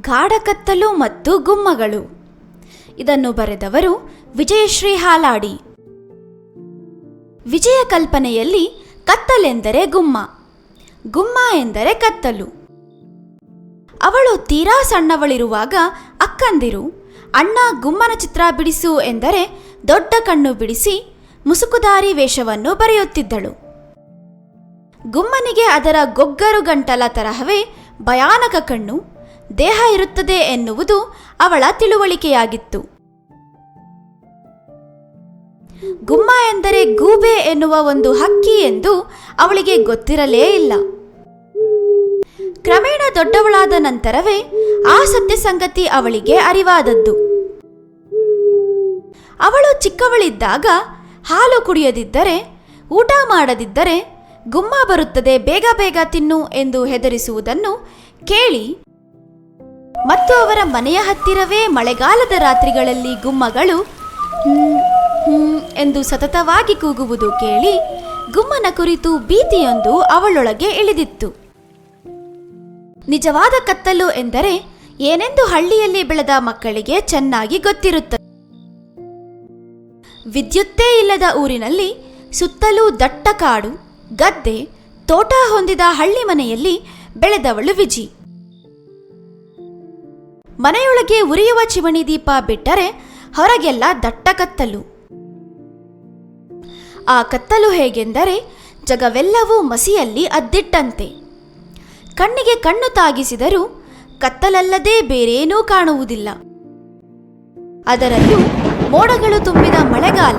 ಗಾಢಕತ್ತಲು ಮತ್ತು ಗುಮ್ಮಗಳು. ಇದನ್ನು ಬರೆದವರು ವಿಜಯಶ್ರೀ ಹಾಲಾಡಿ. ವಿಜಯ ಕಲ್ಪನೆಯಲ್ಲಿ ಕತ್ತಲೆಂದರೆ ಗುಮ್ಮ. ಗುಮ್ಮ ಎಂದರೆ ಕತ್ತಲು. ಅವಳು ತೀರಾ ಸಣ್ಣವಳಿರುವಾಗ ಅಕ್ಕಂದಿರು, ಅಣ್ಣ ಗುಮ್ಮನ ಚಿತ್ರ ಬಿಡಿಸು ಎಂದರೆ ದೊಡ್ಡ ಕಣ್ಣು ಬಿಡಿಸಿ ಮುಸುಕುದಾರಿ ವೇಷವನ್ನು ಬರೆಯುತ್ತಿದ್ದಳು. ಗುಮ್ಮನಿಗೆ ಅದರ ಗೊಗ್ಗರು ಗಂಟಲ ತರಹವೇ ಭಯಾನಕ ಕಣ್ಣು ದೇಹ ಇರುತ್ತದೆ ಎನ್ನುವುದು ಅವಳ ತಿಳುವಳಿಕೆಯಾಗಿತ್ತು. ಗುಮ್ಮ ಎಂದರೆ ಗೂಬೆ ಎನ್ನುವ ಒಂದು ಹಕ್ಕಿ ಎಂದು ಅವಳಿಗೆ ಗೊತ್ತಿರಲೇ ಇಲ್ಲ. ಕ್ರಮೇಣ ದೊಡ್ಡವಳಾದ ನಂತರವೇ ಆ ಸತ್ಯ ಸಂಗತಿ ಅವಳಿಗೆ ಅರಿವಾದದ್ದು. ಅವಳು ಚಿಕ್ಕವಳಿದ್ದಾಗ ಹಾಲು ಕುಡಿಯದಿದ್ದರೆ, ಊಟ ಮಾಡದಿದ್ದರೆ ಗುಮ್ಮ ಬರುತ್ತದೆ ಬೇಗ ಬೇಗ ತಿನ್ನು ಎಂದು ಹೆದರಿಸುವುದನ್ನು ಕೇಳಿ ಮತ್ತು ಅವರ ಮನೆಯ ಹತ್ತಿರವೇ ಮಳೆಗಾಲದ ರಾತ್ರಿಗಳಲ್ಲಿ ಗುಮ್ಮಗಳು ಎಂದು ಸತತವಾಗಿ ಕೂಗುವುದು ಕೇಳಿ ಗುಮ್ಮನ ಕುರಿತು ಭೀತಿಯೊಂದು ಅವಳೊಳಗೆ ಇಳಿದಿತ್ತು. ನಿಜವಾದ ಕತ್ತಲು ಎಂದರೆ ಏನೆಂದು ಹಳ್ಳಿಯಲ್ಲಿ ಬೆಳೆದ ಮಕ್ಕಳಿಗೆ ಚೆನ್ನಾಗಿ ಗೊತ್ತಿರುತ್ತದೆ ವಿದ್ಯುತ್ತೇ ಇಲ್ಲದ ಊರಿನಲ್ಲಿ ಸುತ್ತಲೂ ದಟ್ಟ ಕಾಡು ಗದ್ದೆ, ತೋಟ ಹೊಂದಿದ ಹಳ್ಳಿ ಮನೆಯಲ್ಲಿ ಬೆಳೆದವಳು ವಿಜಿ. ಮನೆಯೊಳಗೆ ಉರಿಯುವ ಚಿಮಣಿ ದೀಪ ಬಿಟ್ಟರೆ ಹೊರಗೆಲ್ಲ ದಟ್ಟ ಕತ್ತಲು. ಆ ಕತ್ತಲು ಹೇಗೆಂದರೆ ಜಗವೆಲ್ಲವೂ ಮಸಿಯಲ್ಲಿ ಅದ್ದಿಟ್ಟಂತೆ. ಕಣ್ಣಿಗೆ ಕಣ್ಣು ತಾಗಿಸಿದರೂ ಕತ್ತಲಲ್ಲದೆ ಬೇರೇನೂ ಕಾಣುವುದಿಲ್ಲ. ಅದರಲ್ಲೂ ಮೋಡಗಳು ತುಂಬಿದ ಮಳೆಗಾಲ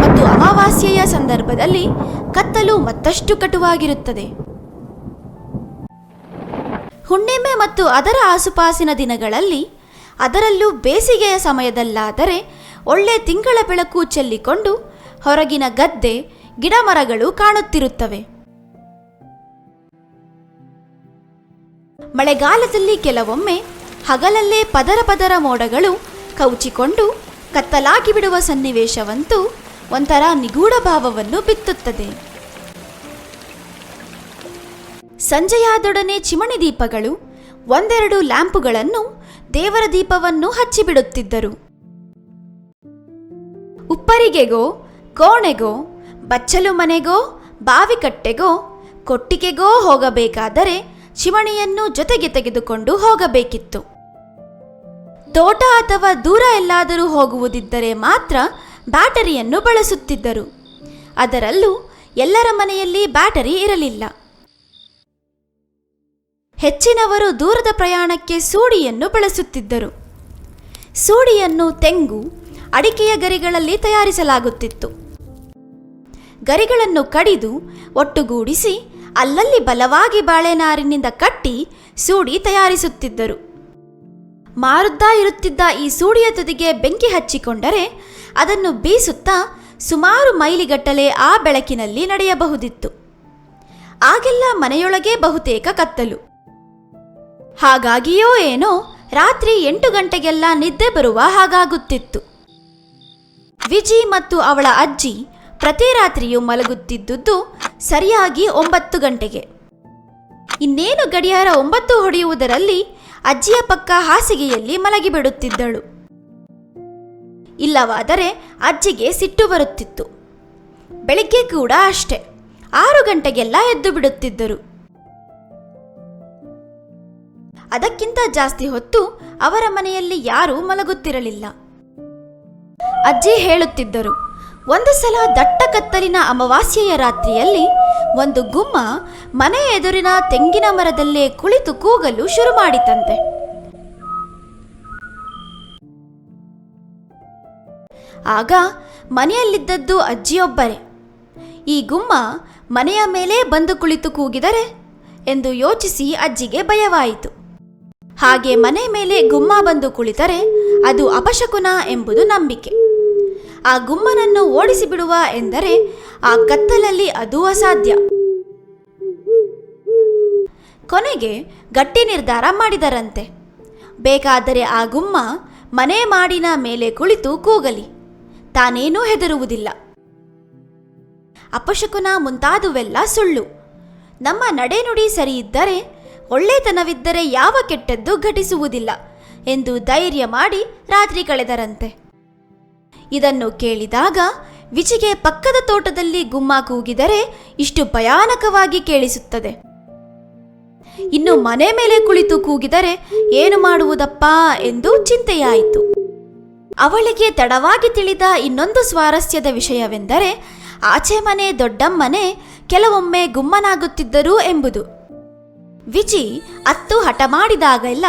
ಮತ್ತು ಅಮಾವಾಸ್ಯೆಯ ಸಂದರ್ಭದಲ್ಲಿ ಕತ್ತಲು ಮತ್ತಷ್ಟು ಕಟುವಾಗಿರುತ್ತದೆ. ಹುಣ್ಣಿಮೆ ಮತ್ತು ಅದರ ಆಸುಪಾಸಿನ ದಿನಗಳಲ್ಲಿ, ಅದರಲ್ಲೂ ಬೇಸಿಗೆಯ ಸಮಯದಲ್ಲಾದರೆ ಒಳ್ಳೆ ತಿಂಗಳ ಬೆಳಕು ಚೆಲ್ಲಿಕೊಂಡು ಹೊರಗಿನ ಗದ್ದೆ, ಗಿಡಮರಗಳು ಕಾಣುತ್ತಿರುತ್ತವೆ. ಮಳೆಗಾಲದಲ್ಲಿ ಕೆಲವೊಮ್ಮೆ ಹಗಲಲ್ಲೇ ಪದರ ಪದರ ಮೋಡಗಳು ಕವುಚಿಕೊಂಡು ಕತ್ತಲಾಗಿ ಬಿಡುವ ಸನ್ನಿವೇಶವಂತೂ ಒಂಥರ ನಿಗೂಢ ಭಾವವನ್ನು ಬಿತ್ತುತ್ತದೆ. ಸಂಜೆಯಾದೊಡನೆ ಚಿಮಣಿ ದೀಪಗಳು, ಒಂದೆರಡು ಲ್ಯಾಂಪುಗಳನ್ನು ದೇವರ ದೀಪವನ್ನು ಹಚ್ಚಿಬಿಡುತ್ತಿದ್ದರು. ಉಪ್ಪರಿಗೆಗೋ ಕೋಣೆಗೋ ಬಚ್ಚಲು ಮನೆಗೋ, ಬಾವಿಕಟ್ಟೆಗೋ, ಕೊಟ್ಟಿಗೆಗೋ ಹೋಗಬೇಕಾದರೆ ಚಿಮಣಿಯನ್ನು ಜೊತೆಗೆ ತೆಗೆದುಕೊಂಡು ಹೋಗಬೇಕಿತ್ತು. ತೋಟ ಅಥವಾ ದೂರ ಎಲ್ಲಾದರೂ ಹೋಗುವುದಿದ್ದರೆ ಮಾತ್ರ ಬ್ಯಾಟರಿಯನ್ನು ಬಳಸುತ್ತಿದ್ದರು. ಅದರಲ್ಲೂ ಎಲ್ಲರ ಮನೆಯಲ್ಲಿ ಬ್ಯಾಟರಿ ಇರಲಿಲ್ಲ. ಹೆಚ್ಚಿನವರು ದೂರದ ಪ್ರಯಾಣಕ್ಕೆ ಸೂಡಿಯನ್ನು ಬಳಸುತ್ತಿದ್ದರು. ಸೂಡಿಯನ್ನು ತೆಂಗು, ಅಡಿಕೆಯ ಗರಿಗಳಲ್ಲಿ ತಯಾರಿಸಲಾಗುತ್ತಿತ್ತು. ಗರಿಗಳನ್ನು ಕಡಿದು ಒಟ್ಟುಗೂಡಿಸಿ ಅಲ್ಲಲ್ಲಿ ಬಲವಾಗಿ ಬಾಳೆನಾರಿನಿಂದ ಕಟ್ಟಿ ಸೂಡಿ ತಯಾರಿಸುತ್ತಿದ್ದರು. ಮಾರುತ್ತಾ ಇರುತ್ತಿದ್ದ ಈ ಸೂಡಿಯ ತುದಿಗೆ ಬೆಂಕಿ ಹಚ್ಚಿಕೊಂಡರೆ ಅದನ್ನು ಬೀಸುತ್ತಾ ಸುಮಾರು ಮೈಲಿಗಟ್ಟಲೆ ಆ ಬೆಳಕಿನಲ್ಲಿ ನಡೆಯಬಹುದಿತ್ತು. ಆಗೆಲ್ಲ ಮನೆಯೊಳಗೆ ಬಹುತೇಕ ಕತ್ತಲು. ಹಾಗಾಗಿಯೋ ಏನೋ ರಾತ್ರಿ ಎಂಟು ಗಂಟೆಗೆಲ್ಲ ನಿದ್ದೆ ಬರುವ ಹಾಗಾಗುತ್ತಿತ್ತು. ವಿಜಿ ಮತ್ತು ಅವಳ ಅಜ್ಜಿ ಪ್ರತಿ ರಾತ್ರಿಯೂ ಮಲಗುತ್ತಿದ್ದುದು ಸರಿಯಾಗಿ ಒಂಬತ್ತು ಗಂಟೆಗೆ. ಇನ್ನೇನು ಗಡಿಯಾರ ಒಂಬತ್ತು ಹೊಡೆಯುವುದರಲ್ಲಿ ಅಜ್ಜಿಯ ಪಕ್ಕ ಹಾಸಿಗೆಯಲ್ಲಿ ಮಲಗಿಬಿಡುತ್ತಿದ್ದಳು. ಇಲ್ಲವಾದರೆ ಅಜ್ಜಿಗೆ ಸಿಟ್ಟು ಬರುತ್ತಿತ್ತು. ಬೆಳಿಗ್ಗೆ ಕೂಡ ಅಷ್ಟೆ. ಆರು ಗಂಟೆಗೆಲ್ಲ ಎದ್ದು ಬಿಡುತ್ತಿದ್ದರು. ಅದಕ್ಕಿಂತ ಜಾಸ್ತಿ ಹೊತ್ತು ಅವರ ಮನೆಯಲ್ಲಿ ಯಾರೂ ಮಲಗುತ್ತಿರಲಿಲ್ಲ. ಅಜ್ಜಿ ಹೇಳುತ್ತಿದ್ದರು, ಒಂದು ಸಲ ದಟ್ಟ ಕತ್ತಲಿನ ಅಮಾವಾಸ್ಯೆಯ ರಾತ್ರಿಯಲ್ಲಿ ಒಂದು ಗುಮ್ಮ ಮನೆ ಎದುರಿನ ತೆಂಗಿನ ಮರದಲ್ಲೇ ಕುಳಿತು ಕೂಗಲು ಶುರು ಮಾಡಿತಂತೆ. ಆಗ ಮನೆಯಲ್ಲಿದ್ದದ್ದು ಅಜ್ಜಿಯೊಬ್ಬರೇ. ಈ ಗುಮ್ಮ ಮನೆಯ ಮೇಲೆ ಬಂದು ಕುಳಿತು ಕೂಗಿದರೆ ಎಂದು ಯೋಚಿಸಿ ಅಜ್ಜಿಗೆ ಭಯವಾಯಿತು. ಹಾಗೆ ಮನೆ ಮೇಲೆ ಗುಮ್ಮ ಬಂದು ಕುಳಿತರೆ ಅದು ಅಪಶಕುನ ಎಂಬುದು ನಂಬಿಕೆ. ಆ ಗುಮ್ಮನನ್ನು ಓಡಿಸಿಬಿಡುವ ಎಂದರೆ ಆ ಕತ್ತಲಲ್ಲಿ ಅದು ಅಸಾಧ್ಯ. ಕೊನೆಗೆ ಗಟ್ಟಿ ನಿರ್ಧಾರ ಮಾಡಿದರಂತೆ. ಬೇಕಾದರೆ ಆ ಗುಮ್ಮ ಮನೆ ಮಾಡಿನ ಮೇಲೆ ಕುಳಿತು ಕೂಗಲಿ. ತಾನೇನೂ ಹೆದರುವುದಿಲ್ಲ. ಅಪಶಕುನ ಮುಂತಾದುವೆಲ್ಲ ಸುಳ್ಳು. ನಮ್ಮ ನಡೆನುಡಿ ಸರಿಯಿದ್ದರೆ ಒಳ್ಳೆತನವಿದ್ದರೆ ಯಾವ ಕೆಟ್ಟದ್ದು ಘಟಿಸುವುದಿಲ್ಲ ಎಂದು ಧೈರ್ಯ ಮಾಡಿ ರಾತ್ರಿ ಕಳೆದರಂತೆ. ಇದನ್ನು ಕೇಳಿದಾಗ ವಿಜಿಗೆ ಪಕ್ಕದ ತೋಟದಲ್ಲಿ ಗುಮ್ಮ ಕೂಗಿದರೆ ಇಷ್ಟು ಭಯಾನಕವಾಗಿ ಕೇಳಿಸುತ್ತದೆ. ಇನ್ನು ಮನೆ ಮೇಲೆ ಕುಳಿತು ಕೂಗಿದರೆ ಏನು ಮಾಡುವುದಪ್ಪ ಎಂದು ಚಿಂತೆಯಾಯಿತು. ಅವಳಿಗೆ ತಡವಾಗಿ ತಿಳಿದ ಇನ್ನೊಂದು ಸ್ವಾರಸ್ಯದ ವಿಷಯವೆಂದರೆ ಆಚೆ ಮನೆ ದೊಡ್ಡಮ್ಮನೆ ಕೆಲವೊಮ್ಮೆ ಗುಮ್ಮನಾಗುತ್ತಿದ್ದರು ಎಂಬುದು. ವಿಜಿ ಅತ್ತು ಹಠ ಮಾಡಿದಾಗೆಲ್ಲ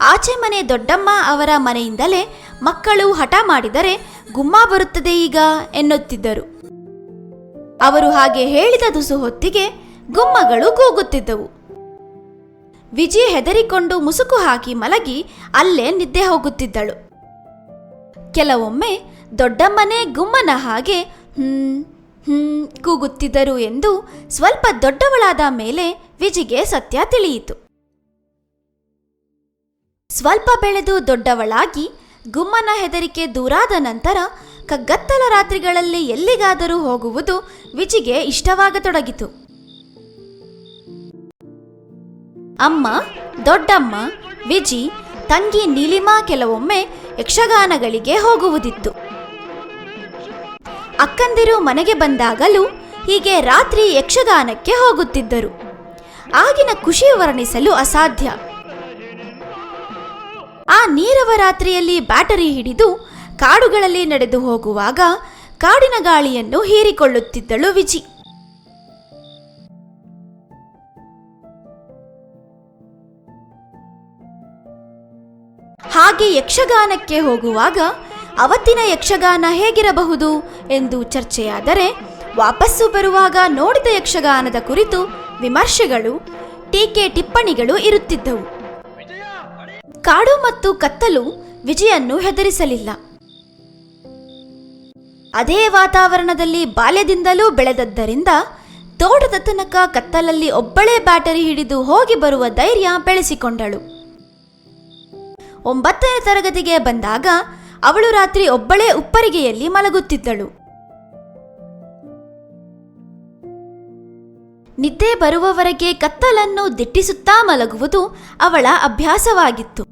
ಆಚೆ ಮನೆ ದೊಡ್ಡಮ್ಮ ಅವರ ಮನೆಯಿಂದಲೇ ಮಕ್ಕಳು ಹಠ ಮಾಡಿದರೆ ಗುಮ್ಮ ಬರುತ್ತದೆ ಈಗ ಎನ್ನುತ್ತಿದ್ದರು. ಅವರು ಹಾಗೆ ಹೇಳಿದ ದುಸು ಹೊತ್ತಿಗೆ ಗುಮ್ಮಗಳು ಕೂಗುತ್ತಿದ್ದವು. ವಿಜಿ ಹೆದರಿಕೊಂಡು ಮುಸುಕು ಹಾಕಿ ಮಲಗಿ ಅಲ್ಲೇ ನಿದ್ದೆ ಹೋಗುತ್ತಿದ್ದಳು. ಕೆಲವೊಮ್ಮೆ ದೊಡ್ಡಮ್ಮನೇ ಗುಮ್ಮನ ಹಾಗೆ ಹ್ಮ್ ಹ್ಮ್ ಕೂಗುತ್ತಿದ್ದರು ಎಂದು ಸ್ವಲ್ಪ ದೊಡ್ಡವಳಾದ ಮೇಲೆ ವಿಜಿಗೆ ಸತ್ಯ ತಿಳಿಯಿತು. ಸ್ವಲ್ಪ ಬೆಳೆದು ದೊಡ್ಡವಳಾಗಿ ಗುಮ್ಮನ ಹೆದರಿಕೆ ದೂರಾದ ನಂತರ ಕಗ್ಗತ್ತಲ ರಾತ್ರಿಗಳಲ್ಲಿ ಎಲ್ಲಿಗಾದರೂ ಹೋಗುವುದು ವಿಜಿಗೆ ಇಷ್ಟವಾಗತೊಡಗಿತು. ಅಮ್ಮ, ದೊಡ್ಡಮ್ಮ, ವಿಜಿ, ತಂಗಿ ನೀಲಿಮಾ ಕೆಲವೊಮ್ಮೆ ಯಕ್ಷಗಾನಗಳಿಗೆ ಹೋಗುವುದಿತ್ತು. ಅಕ್ಕಂದಿರು ಮನೆಗೆ ಬಂದಾಗಲೂ ಹೀಗೆ ರಾತ್ರಿ ಯಕ್ಷಗಾನಕ್ಕೆ ಹೋಗುತ್ತಿದ್ದರು. ಆಗಿನ ಖುಷಿ ವರ್ಣಿಸಲು ಅಸಾಧ್ಯ. ಆ ನೀರವ ರಾತ್ರಿಯಲ್ಲಿ ಬ್ಯಾಟರಿ ಹಿಡಿದು ಕಾಡುಗಳಲ್ಲಿ ನಡೆದು ಹೋಗುವಾಗ ಕಾಡಿನ ಗಾಳಿಯನ್ನು ಹೀರಿಕೊಳ್ಳುತ್ತಿದ್ದಳು ವಿಜಿ. ಹಾಗೆ ಯಕ್ಷಗಾನಕ್ಕೆ ಹೋಗುವಾಗ ಅವತ್ತಿನ ಯಕ್ಷಗಾನ ಹೇಗಿರಬಹುದು ಎಂದು ಚರ್ಚೆಯಾದರೆ ವಾಪಸ್ಸು ಬರುವಾಗ ನೋಡಿದ ಯಕ್ಷಗಾನದ ಕುರಿತು ವಿಮರ್ಶೆಗಳು, ಟೀಕೆ ಟಿಪ್ಪಣಿಗಳು ಇರುತ್ತಿದ್ದವು. ಕಾಡು ಮತ್ತು ಕತ್ತಲು ವಿಜಯನ್ನು ಹೆದರಿಸಲಿಲ್ಲ. ಅದೇ ವಾತಾವರಣದಲ್ಲಿ ಬಾಲ್ಯದಿಂದಲೂ ಬೆಳೆದದ್ದರಿಂದ ತೋಟದ ತನಕ ಕತ್ತಲಲ್ಲಿ ಒಬ್ಬಳೇ ಬ್ಯಾಟರಿ ಹಿಡಿದು ಹೋಗಿ ಬರುವ ಧೈರ್ಯ ಬೆಳೆಸಿಕೊಂಡಳು. ಒಂಬತ್ತನೇ ತರಗತಿಗೆ ಬಂದಾಗ ಅವಳು ರಾತ್ರಿ ಒಬ್ಬಳೇ ಉಪ್ಪರಿಗೆಯಲ್ಲಿ ಮಲಗುತ್ತಿದ್ದಳು. ನಿದ್ದೆ ಬರುವವರೆಗೆ ಕತ್ತಲನ್ನು ದಿಟ್ಟಿಸುತ್ತಾ ಮಲಗುವುದು ಅವಳ ಅಭ್ಯಾಸವಾಗಿತ್ತು.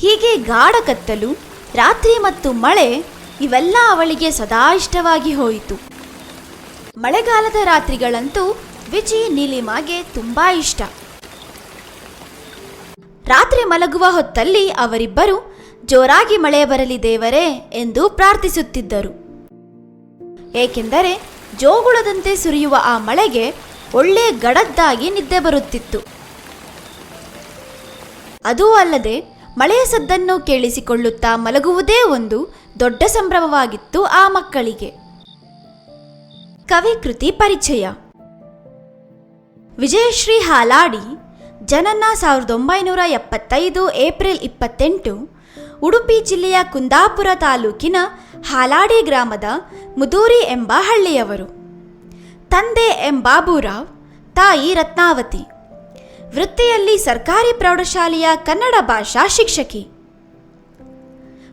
ಹೀಗೆ ಗಾಢ ಕತ್ತಲು, ರಾತ್ರಿ ಮತ್ತು ಮಳೆ ಇವೆಲ್ಲ ಅವಳಿಗೆ ಸದಾ ಇಷ್ಟವಾಗಿ ಹೋಯಿತು. ಮಳೆಗಾಲದ ರಾತ್ರಿಗಳಂತೂ ವಿಜಿ ನೀಲಿಮಾಗೆ ತುಂಬಾ ಇಷ್ಟ. ರಾತ್ರಿ ಮಲಗುವ ಹೊತ್ತಲ್ಲಿ ಅವರಿಬ್ಬರು, ಜೋರಾಗಿ ಮಳೆ ಬರಲಿ ದೇವರೇ ಎಂದು ಪ್ರಾರ್ಥಿಸುತ್ತಿದ್ದರು. ಏಕೆಂದರೆ ಜೋಗುಳದಂತೆ ಸುರಿಯುವ ಆ ಮಳೆಗೆ ಒಳ್ಳೆ ಗಡದ್ದಾಗಿ ನಿದ್ದೆ ಬರುತ್ತಿತ್ತು. ಅದೂ ಅಲ್ಲದೆ ಮಳೆಯ ಸದ್ದನ್ನು ಕೇಳಿಸಿಕೊಳ್ಳುತ್ತಾ ಮಲಗುವುದೇ ಒಂದು ದೊಡ್ಡ ಸಂಭ್ರಮವಾಗಿತ್ತು ಆ ಮಕ್ಕಳಿಗೆ. ಕವಿಕೃತಿ ಪರಿಚಯ. ವಿಜಯಶ್ರೀ ಹಾಲಾಡಿ, ಜನನ ಸಾವಿರದ ಒಂಬೈನೂರ ಎಪ್ಪತ್ತೈದು ಏಪ್ರಿಲ್ ಇಪ್ಪತ್ತೆಂಟು ಉಡುಪಿ ಜಿಲ್ಲೆಯ ಕುಂದಾಪುರ ತಾಲೂಕಿನ ಹಾಲಾಡಿ ಗ್ರಾಮದ ಮುದೂರಿ ಎಂಬ ಹಳ್ಳಿಯವರು. ತಂದೆ ಎಂ ಬಾಬುರಾವ್ ತಾಯಿ ರತ್ನಾವತಿ. ವೃತ್ತಿಯಲ್ಲಿ ಸರ್ಕಾರಿ ಪ್ರೌಢಶಾಲೆಯ ಕನ್ನಡ ಭಾಷಾ ಶಿಕ್ಷಕಿ.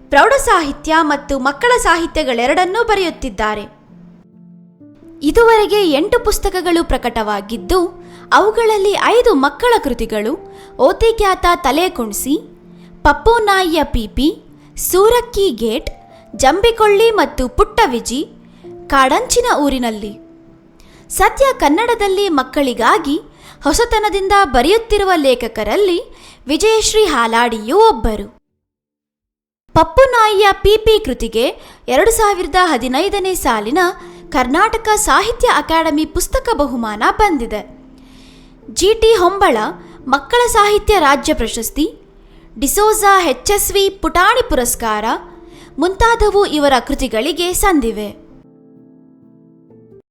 ಪ್ರೌಢ ಸಾಹಿತ್ಯ ಮತ್ತು ಮಕ್ಕಳ ಸಾಹಿತ್ಯಗಳೆರಡನ್ನೂ ಬರೆಯುತ್ತಿದ್ದಾರೆ. ಇದುವರೆಗೆ ಎಂಟು ಪುಸ್ತಕಗಳು ಪ್ರಕಟವಾಗಿದ್ದು, ಅವುಗಳಲ್ಲಿ ಐದು ಮಕ್ಕಳ ಕೃತಿಗಳು ಓತಿಖ್ಯಾತ ತಲೆ ಕುಣಿಸಿ ಪಪ್ಪು ನಾಯಿಯ ಪಿಪಿ, ಸೂರಕ್ಕಿ ಗೇಟ್, ಜಂಬಿಕೊಳ್ಳಿ ಮತ್ತು ಪುಟ್ಟ ವಿಜಿ, ಕಾಡಂಚಿನ ಊರಿನಲ್ಲಿ. ಸದ್ಯ ಕನ್ನಡದಲ್ಲಿ ಮಕ್ಕಳಿಗಾಗಿ ಹೊಸತನದಿಂದ ಬರೆಯುತ್ತಿರುವ ಲೇಖಕರಲ್ಲಿ ವಿಜಯಶ್ರೀ ಹಾಲಾಡಿಯೂ ಒಬ್ಬರು. ಪಪ್ಪು ನಾಯಿಯ ಪಿಪಿ ಕೃತಿಗೆ ಎರಡು ಸಾವಿರದ ಹದಿನೈದನೇ ಸಾಲಿನ ಕರ್ನಾಟಕ ಸಾಹಿತ್ಯ ಅಕಾಡೆಮಿ ಪುಸ್ತಕ ಬಹುಮಾನ ಬಂದಿದೆ. ಜಿಟಿ ಹೊಂಬಳ ಮಕ್ಕಳ ಸಾಹಿತ್ಯ ರಾಜ್ಯ ಪ್ರಶಸ್ತಿ ಡಿಸೋಜಾ ಎಚ್ಎಸ್ವಿ ಪುಟಾಣಿ ಪುರಸ್ಕಾರ ಮುಂತಾದವು ಇವರ ಕೃತಿಗಳಿಗೆ ಸಂದಿವೆ.